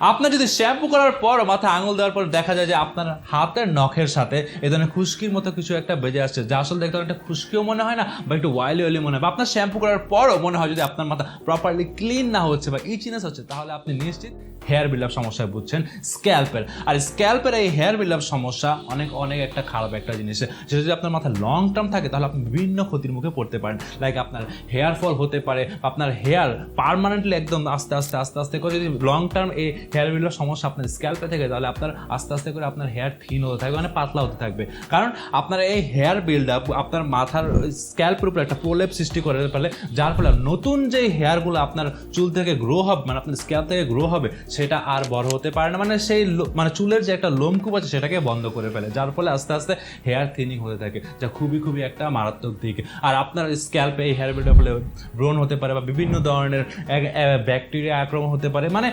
আপনার যদি শ্যাম্পু করার পর মাথায় আঙুল দেওয়ার পর দেখা যায় যে আপনার হাতের নখের সাথে এ ধরনের খুশকির মতো কিছু একটা বেজে আসছে, যা আসলে দেখতে একটা খুশকিও মনে হয় না বা একটু ওয়াইলি ওয়াইলি মনে হয়। বা আপনার শ্যাম্পু করার পরও মনে হয় যদি আপনার মাথা প্রপারলি ক্লিন না হচ্ছে বা ইচিনেস হচ্ছে, তাহলে আপনি নিশ্চিত হেয়ার বিল্ডাপ সমস্যায় বুঝছেন স্ক্যাল্পের আর স্ক্যাল্পের এই হেয়ার বিল্ডাপ সমস্যা অনেক অনেক একটা খারাপ একটা জিনিস। যেটা যদি আপনার মাথায় লং টার্ম থাকে, তাহলে আপনি বিভিন্ন ক্ষতির মুখে পড়তে পারেন। লাইক আপনার হেয়ার ফল হতে পারে, আপনার হেয়ার পারমানেন্টলি একদম আস্তে আস্তে আস্তে আস্তে করে যদি লং টার্ম এই হেয়ার বিল্ডার সমস্যা আপনার স্ক্যাল্পে থেকে, তাহলে আপনার আস্তে আস্তে করে আপনার হেয়ার থিন হতে থাকবে মানে পাতলা হতে থাকবে। কারণ আপনার এই হেয়ার বিল্ড আপ আপনার মাথার স্ক্যাল্পের উপরে একটা প্রলেপ সৃষ্টি করে ফেলে যার ফলে নতুন যে হেয়ারগুলো আপনার চুল থেকে গ্রো হবে মানে আপনার স্ক্যাল্প থেকে গ্রো হবে, সেটা আর বড় হতে পারে না। মানে সেই মানে চুলের যে একটা লোমকূপ আছে, সেটাকে বন্ধ করে ফেলে, যার ফলে আস্তে আস্তে হেয়ার থিনিং হতে থাকে, যা খুবই খুবই একটা মারাত্মক দিক। আর আপনার স্ক্যাল্পে এই হেয়ার বিল্ড ফলে ব্রণ হতে পারে বা বিভিন্ন ধরনের ব্যাকটেরিয়া আক্রমণ হতে পারে মানে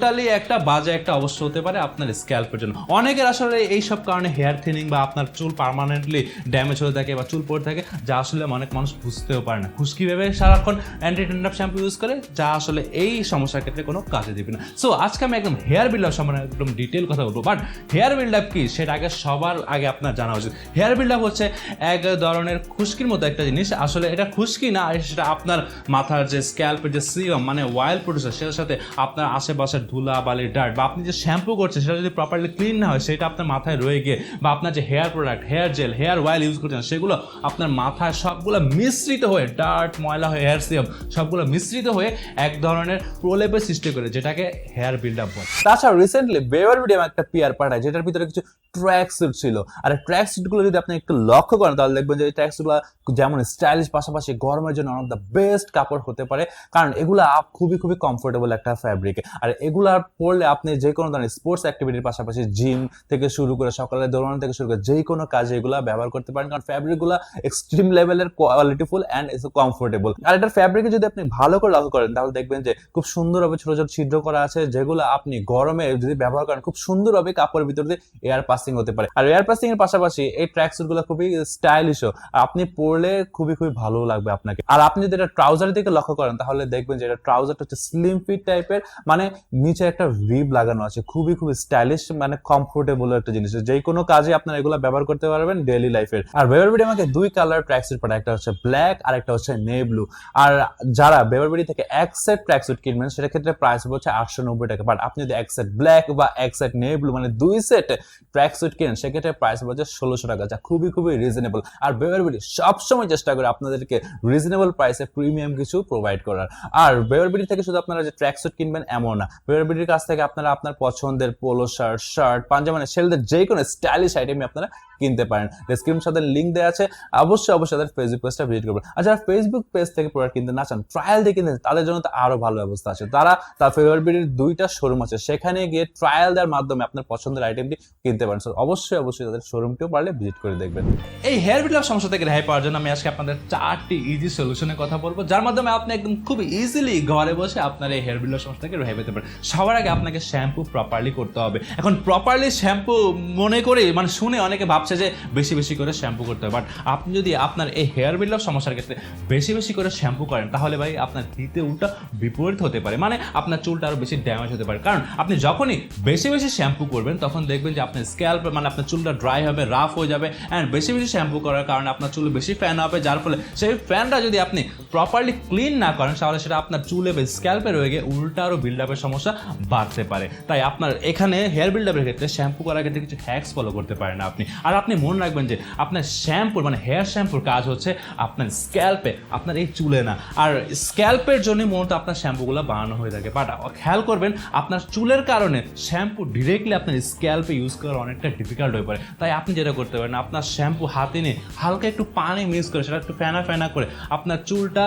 টোটালি একটা বাজে একটা অবস্থা হতে পারে আপনার স্ক্যাল্পের জন্য। অনেকের আসলে এই সব কারণে হেয়ার থিনিং বা আপনার চুল পার্মানেন্টলি ড্যামেজ হয়ে থাকে বা চুল পড়ে থাকে, যা আসলে অনেক মানুষ বুঝতেও পারে না। খুশকি ভেবে সারাক্ষণ অ্যান্টি ট্যান্ডাপ শ্যাম্পু ইউজ করে, যা আসলে এই সমস্যার ক্ষেত্রে কোনো কাজে দিবে না। সো আজকে আমি একদম হেয়ার বিল্ড আপ সম্বন্ধে একদম ডিটেল কথা বলব বাট হেয়ার বিল্ড আপ কি সেটা আগে সবার আগে আপনার জানা উচিত। হেয়ার বিল্ড আপ হচ্ছে এক ধরনের খুশকির মতো একটা জিনিস। আসলে এটা খুশকি না সেটা আপনার মাথার যে স্ক্যাল্পের যে সিরাম মানে ওয়াইল প্রডিউসার সেটার সাথে আপনার আশেপাশের ধুলা বালি ডার্ট বা আপনি যে শ্যাম্পু করছেন, সেটা যদি প্রপারলি ক্লিন না হয়, সেটা আপনার মাথায় রয়ে গিয়ে, বা আপনার যে hair product hair gel hair oil use করছেন, সেগুলো আপনার মাথায় সবগুলো মিশ্রিত হয়ে ডার্ট ময়লা হয়ে হেয়ার সিরাম সবগুলো মিশ্রিত হয়ে এক ধরনের প্রলেপের সৃষ্টি করে, যেটাকে হেয়ার বিল্ড আপ বলে। তাছাড়া রিসেন্টলি বেওয়ার ভিডিও একটা পিয়ার পাঠায়, যেটার ভিতরে কিছু ট্র্যাক স্যুট ছিল। আর ট্র্যাক স্যুটগুলো যদি আপনি একটু লক্ষ্য করেন, তাহলে দেখবেন যে ট্র্যাক স্যুটগুলো যেমন স্টাইলিশ পাশাপাশি গরমের জন্য অন অফ দ্য বেস্ট কাপড় হতে পারে। কারণ এগুলো খুবই খুবই কমফোর্টেবল একটা ফ্যাব্রিক আর এগুলা পরলে আপনি যে কোনো ধরনের স্পোর্টস অ্যাক্টিভিটির পাশাপাশি জিম থেকে শুরু করে সকালে দৌড়ানো থেকে শুরু করে যে কোনো কাজে এগুলা ব্যবহার করতে পারেন। কারণ ফ্যাব্রিকগুলো এক্সট্রিম লেভেলের কোয়ালিটিফুল অ্যান্ড ইস কমফোর্টেবল আর এটার ফ্যাব্রিকে যদি আপনি ভালো করে লক্ষ্য করেন, তাহলে দেখবেন যে খুব সুন্দরভাবে ছোট ছোট ছিদ্র করা আছে, যেগুলো আপনি গরমে যদি ব্যবহার করেন, খুব সুন্দরভাবে কাপড়ের ভিতর দিয়ে এয়ার পাসিং হতে পারে। আর এয়ার পাসিং এর পাশাপাশি এই ট্র্যাকগুলো খুবই স্টাইলিশও আপনি পরলে খুবই খুবই ভালো লাগবে আপনাকে। আর আপনি যদি এটা ট্রাউজারের দিকে লক্ষ্য করেন, তাহলে দেখবেন যে এটা ট্রাউজারটা হচ্ছে স্লিম ফিট টাইপের মানে নিচে একটা রিব লাগানো আছে, খুবই খুবই স্টাইলিশ মানে কমফোর্টেবল একটা জিনিস। যে কোনো কাজে আপনারা এগুলো ব্যবহার করতে পারবেন ডেইলি লাইফের আর বেবার আমাকে দুই কালার ট্র্যাক স্যুট পাঠায়, একটা হচ্ছে ব্ল্যাক আর একটা হচ্ছে নে ব্লু আর যারা বেবারবেরি থেকে এক সেট ট্র্যাক স্যুট কিনবেন, সেটা ক্ষেত্রে প্রাইস হচ্ছে আটশো নব্বই টাকা। বাট আপনি যদি এক সেট ব্ল্যাক বা এক সেট নে ব্লু মানে দুই সেট ট্র্যাক স্যুট কিনেন, সেক্ষেত্রে প্রাইস হচ্ছে ষোলোশো টাকা, যা খুবই খুবই রিজনেবল আর বেবারবেরি সবসময় চেষ্টা করে আপনাদেরকে রিজনেবল প্রাইসে প্রিমিয়াম কিছু প্রোভাইড করার। আর বেবারবেরি থেকে শুধু আপনারা যে ট্র্যাক স্যুট কিনবেন, এমন না। বেবারবেরির কাছ থেকে আপনারা আপনার পছন্দের পোলো শার্ট শার্ট পাঞ্জাবি সেলদের যে কোনো স্টাইলিশ আইটেমই আপনারা কিনতে পারেন। ডেসক্রিপশন সাথে লিঙ্ক দেওয়া আছে। অবশ্যই অবশ্যই তাদের ফেসবুক পেজটা ভিজিট করবেন। আর যারা ফেসবুক পেজ থেকে প্রোডাক্ট কিনতে না চান ট্রায়াল দিয়ে কিনতে তাদের জন্য তো আরও ভালো ব্যবস্থা আছে। তারা তার ফেভারবিটির দুইটা শোরুম আছে। সেখানে গিয়ে ট্রায়াল দেওয়ার মাধ্যমে আপনার পছন্দের আইটেমটি কিনতে পারেন। So, অবশ্যই অবশ্যই তাদের শোরুমটিও পারলে ভিজিট করে দেখবেন। এই হেয়ার বিল্ডাপ সমস্যা থেকে রেহাই পাওয়ার জন্য আমি আজকে আপনাদের চারটি ইজি সলিউশনের কথা বলব যার মাধ্যমে আপনি একদম খুব ইজিলি ঘরে বসে আপনার এই হেয়ার বিল্ডাপ সমস্যা থেকে রেহাই পেতে পারেন। সবার আগে আপনাকে শ্যাম্পু প্রপারলি করতে হবে। এখন প্রপারলি শ্যাম্পু মনে করে মানে শুনে অনেকে ভাবছে যে বেশি বেশি করে শ্যাম্পু করতে হবে বাট আপনি যদি আপনার এই হেয়ার বিল্ডাপ সমস্যার ক্ষেত্রে বেশি বেশি করে শ্যাম্পু করেন, তাহলে ভাই আপনার হিতে উল্টা বিপরীত হতে পারে। মানে আপনার চুলটা আরও বেশি ড্যামেজ হতে পারে। কারণ আপনি যখনই বেশি বেশি শ্যাম্পু করবেন, তখন দেখবেন যে আপনার স্ক্যাল্প মানে আপনার চুলটা ড্রাই হবে রাফ হয়ে যাবে। অ্যান্ড বেশি বেশি শ্যাম্পু করার কারণে আপনার চুল বেশি ফ্যান হবে। যার ফলে সেই ফ্যানটা যদি আপনি প্রপারলি ক্লিন না করেন, তাহলে সেটা আপনার চুলে বা স্ক্যাল্পে রয়ে গিয়ে উল্টা আরও বিল্ড আপের সমস্যা বাড়তে পারে। তাই আপনার এখানে হেয়ার বিল্ড আপের ক্ষেত্রে শ্যাম্পু করার ক্ষেত্রে কিছু হ্যাক্স ফলো করতে পারেন আপনি। আর আপনি মনে রাখবেন যে আপনার শ্যাম্পুর মানে হেয়ার শ্যাম্পুর কাজ হচ্ছে আপনার স্ক্যাল্পে আপনার এই চুলে না। আর স্ক্যাল্পের জন্য মূলত আপনার শ্যাম্পুগুলো বানানো হয়ে থাকে। বাট খেয়াল করবেন, আপনার চুলের কারণে শ্যাম্পু ডিরেক্টলি আপনার স্ক্যাল্পে ইউজ করা অনেকটা ডিফিকাল্ট হয়ে পড়ে। তাই আপনি যেটা করতে পারেন, আপনার শ্যাম্পু হাতে নিয়ে হালকা একটু পানি মিক্স করে, সেটা একটু ফেনা ফেনা করে আপনার চুলটা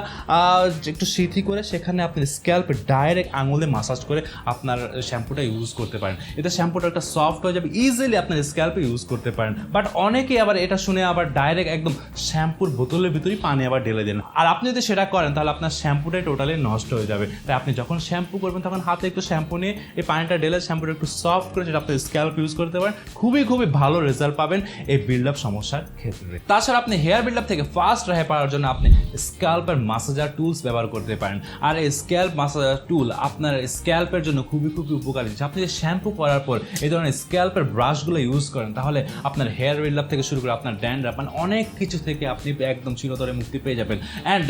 একটু সিথি করে সেখানে আপনি স্ক্যাল্পে ডাইরেক্ট আঙুলে মাসাজ করে আপনার শ্যাম্পুটা ইউজ করতে পারেন। এতে শ্যাম্পুটা একটা সফট হয়ে যাবে ইজিলি আপনার স্ক্যাল্পে ইউজ করতে পারেন। বাট বাট অনেকে আবার এটা শুনে আবার ডাইরেক্ট একদম শ্যাম্পুর বোতলের ভিতরেই পানি আবার ঢেলে দেন। আর আপনি যদি সেটা করেন, তাহলে আপনার শ্যাম্পুটাই টোটালি নষ্ট হয়ে যাবে। তাই আপনি যখন শ্যাম্পু করবেন, তখন হাতে একটু শ্যাম্পু নিয়ে এই পানিটা ঢেলে শ্যাম্পুটা একটু সফট করে সেটা আপনি স্ক্যাল্প ইউজ করতে পারেন। খুবই খুবই ভালো রেজাল্ট পাবেন এই বিল্ড আপ সমস্যার ক্ষেত্রে। তাছাড়া আপনি হেয়ার বিল্ড আপ থেকে ফাস্ট রেহাই পাওয়ার জন্য আপনি স্ক্যাল্পের মাসাজার টুলস ব্যবহার করতে পারেন। আর এই স্ক্যাল্প মাসাজার টুল আপনার স্ক্যাল্পের জন্য খুবই খুবই উপকারী। আপনি শ্যাম্পু করার পর এই ধরনের স্ক্যাল্পের ব্রাশগুলো ইউজ করেন, তাহলে আপনার হেয়ার বিল্ড লাভ থেকে শুরু করে আপনার ড্যান্ড মানে অনেক কিছু থেকে আপনি একদম চিরতরে মুক্তি পেয়ে যাবেন। অ্যান্ড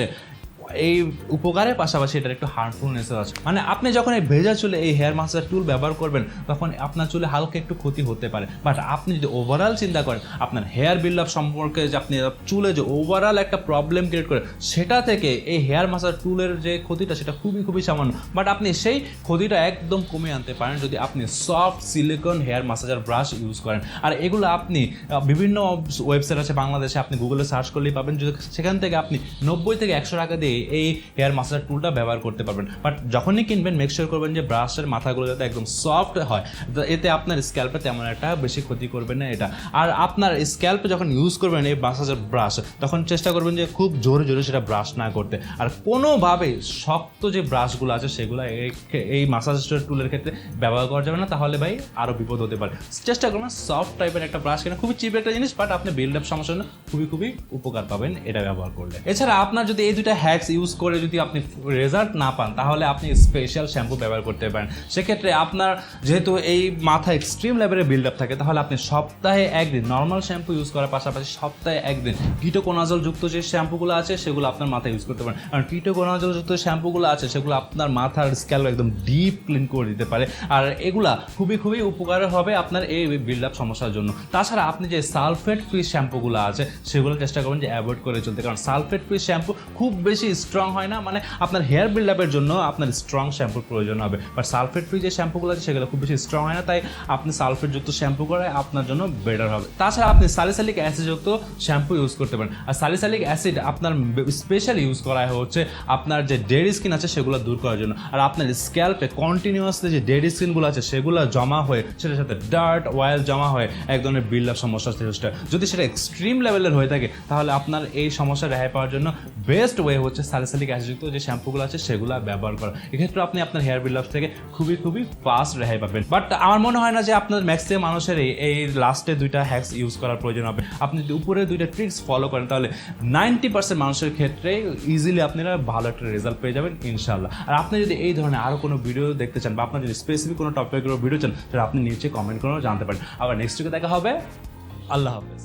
এই উপকারের পাশাপাশি এটার একটু হার্মফুলনেসও আছে। মানে আপনি যখন এই ভেজা চুলে এই হেয়ার মাসাজ টুল ব্যবহার করবেন, তখন আপনার চুলে হালকা একটু ক্ষতি হতে পারে। বাট আপনি যদি ওভারঅল চিন্তা করেন, আপনার হেয়ার বিল্ড আপ সম্পর্কে যে আপনি চুলে যে ওভারঅল একটা প্রবলেম ক্রিয়েট করে, সেটা থেকে এই হেয়ার মাসাজ টুলের যে ক্ষতিটা, সেটা খুবই খুবই সামান্য। বাট আপনি সেই ক্ষতিটা একদম কমিয়ে আনতে পারেন যদি আপনি soft silicone hair massager brush use করেন। আর এগুলো আপনি বিভিন্ন ওয়েবসাইট আছে, বাংলাদেশে আপনি গুগলে সার্চ করলেই পাবেন। যদি সেখান থেকে আপনি নব্বই থেকে একশো টাকা দিয়ে এই হেয়ার মাসাজার টুলটা ব্যবহার করতে পারবেন। বাট যখনই কিনবেন মেক শিওর করবেন যে ব্রাশের মাথাগুলো যাতে একদম সফট হয়। এতে আপনার স্ক্যাল্পে তেমন একটা বেশি ক্ষতি করবে না এটা। আর আপনার স্ক্যাল্পে যখন ইউজ করবেন এই মাসাজার ব্রাশ তখন চেষ্টা করবেন যে খুব জোরে জোরে সেটা ব্রাশ না করতে। আর কোনোভাবে শক্ত যে ব্রাশগুলো আছে, সেগুলো এই- এই মাসাজ টুলের ক্ষেত্রে ব্যবহার করা যাবে না। তাহলে ভাই আরও বিপদ হতে পারে। চেষ্টা করবেন সফট টাইপের একটা ব্রাশ কেনা। খুবই চিপ একটা জিনিস বাট আপনি বিল্ড আপ সমস্যার জন্য খুবই খুবই উপকার পাবেন এটা ব্যবহার করলে। এছাড়া আপনার যদি এই দুটা হ্যাক্স ইউজ করে যদি আপনি রেজাল্ট না পান, তাহলে আপনি স্পেশাল শ্যাম্পু ব্যবহার করতে পারেন। সেক্ষেত্রে আপনার যেহেতু এই মাথা এক্সট্রিম লেভেলের বিল্ড আপ থাকে, তাহলে আপনি সপ্তাহে একদিন নর্মাল শ্যাম্পু ইউজ করার পাশাপাশি সপ্তাহে একদিন কিটোকোনাজল যুক্ত যে শ্যাম্পুগুলো আছে, সেগুলো আপনার মাথায় ইউজ করতে পারেন। কারণ কিটোকোনাজল যুক্ত শ্যাম্পুগুলো আছে, সেগুলো আপনার মাথার স্ক্যাল্প একদম ডিপ ক্লিন করে দিতে পারে। আর এগুলা খুবই খুবই উপকার হবে আপনার এই বিল্ড আপ সমস্যার জন্য। তাছাড়া আপনি যে সালফেট ফ্রি শ্যাম্পুগুলো আছে, সেগুলো চেষ্টা করবেন যে অ্যাভয়েড করে চলতে। কারণ সালফেট ফ্রি শ্যাম্পু খুব বেশি স্ট্রং হয় না মানে আপনার হেয়ার বিল্ড আপের জন্য আপনার স্ট্রং শ্যাম্পুর প্রয়োজন হবে। বাট সালফেট ফ্রি যে শ্যাম্পুগুলো আছে, সেগুলো খুব বেশি স্ট্রং হয় না, তাই আপনি সালফেট যুক্ত শ্যাম্পু করে আপনার জন্য বেটার হবে। তাছাড়া আপনি সালিসালিক অ্যাসিড যুক্ত শ্যাম্পু ইউজ করতে পারেন। আর সালিসালিক অ্যাসিড আপনার স্পেশালি ইউজ করা হচ্ছে আপনার যে ডেড স্কিন আছে, সেগুলো দূর করার জন্য। আর আপনার স্ক্যাল্পে কন্টিনিউয়াসলি যে ডেড স্কিনগুলো আছে, সেগুলো জমা হয়ে, সেটার সাথে ডার্ট অয়েল জমা হয়ে এক ধরনের বিল্ড আপ সমস্যা সৃষ্টি হয় যদি সেটা এক্সট্রিম লেভেলের হয়ে থাকে, তাহলে আপনার এই সমস্যা রেহাই পাওয়ার জন্য বেস্ট ওয়ে হচ্ছে সালিসালিক অ্যাসিডযুক্ত যে শ্যাম্পুগুলো আছে সেগুলো ব্যবহার করা। এক্ষেত্রে আপনি আপনার হেয়ার বিল্ডাপ থেকে খুবই খুবই ফাস্ট রেহাই পাবেন। বাট আমার মনে হয় না যে আপনার ম্যাক্সিমাম মানুষের এই- লাস্টে দুইটা হ্যাক্স ইউজ করার প্রয়োজন হবে। আপনি যদি উপরে দুইটা ট্রিক্স ফলো করেন, তাহলে নাইনটি পার্সেন্ট মানুষের ক্ষেত্রে ইজিলি আপনারা ভালো একটা রেজাল্ট পেয়ে যাবেন ইনশাল্লাহ আর আপনি যদি এই ধরনের আরও কোনো ভিডিও দেখতে চান বা আপনার যদি স্পেসিফিক কোনো টপিকের ভিডিও চান, তাহলে আপনি নিচে কমেন্ট করেও জানতে পারেন। আবার নেক্সট উইকে দেখা হবে। আল্লাহ হাফেজ।